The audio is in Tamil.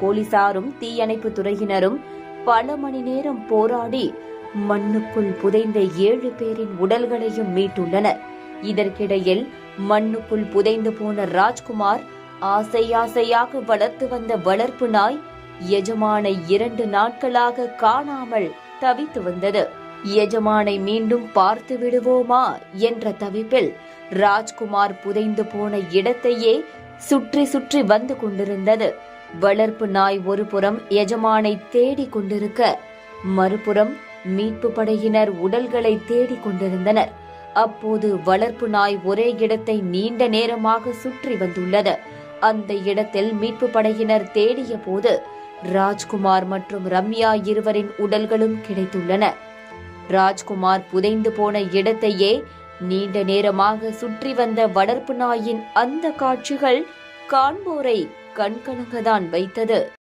போலீசாரும் தீயணைப்பு துறையினரும் பல மணி நேரம் போராடி மண்ணுக்குள் புதைந்த ஏழு பேரின் உடல்களையும் மீட்டுள்ளனர். இதற்கிடையில் மண்ணுக்குள் புதைந்து போன ராஜ்குமார் ஆசை ஆசையாக வளர்த்து வந்த வளர்ப்பு நாய் எஜமானை இரண்டு நாட்களாக காணாமல் தவித்து வந்தது. எஜமானை மீண்டும் பார்த்து விடுவோமா என்ற தவிப்பில் ராஜ்குமார் புதைந்து போன இடத்தையே சுற்றி சுற்றி வந்து கொண்டிருந்தது. வளர்ப்பு நாய் ஒருபுறம் எஜமானை தேடிக் கொண்டிருக்க மறுபுறம் மீட்பு படையினர் உடல்களை தேடிக் கொண்டிருந்தனர். அப்போது வளர்ப்பு நாய் ஒரே இடத்தை நீண்ட நேரமாக சுற்றி வந்துள்ளது. அந்த இடத்தில் மீட்பு படையினர் தேடிய போது ராஜ்குமார் மற்றும் ரம்யா இருவரின் உடல்களும் கிடைத்துள்ளன. ராஜ்குமார் புதைந்து போன இடத்தையே நீண்ட நேரமாக சுற்றி வந்த வளர்ப்பு நாயின் அந்த காட்சிகள் காண்போரை கண்கலங்கதான் வைத்தது.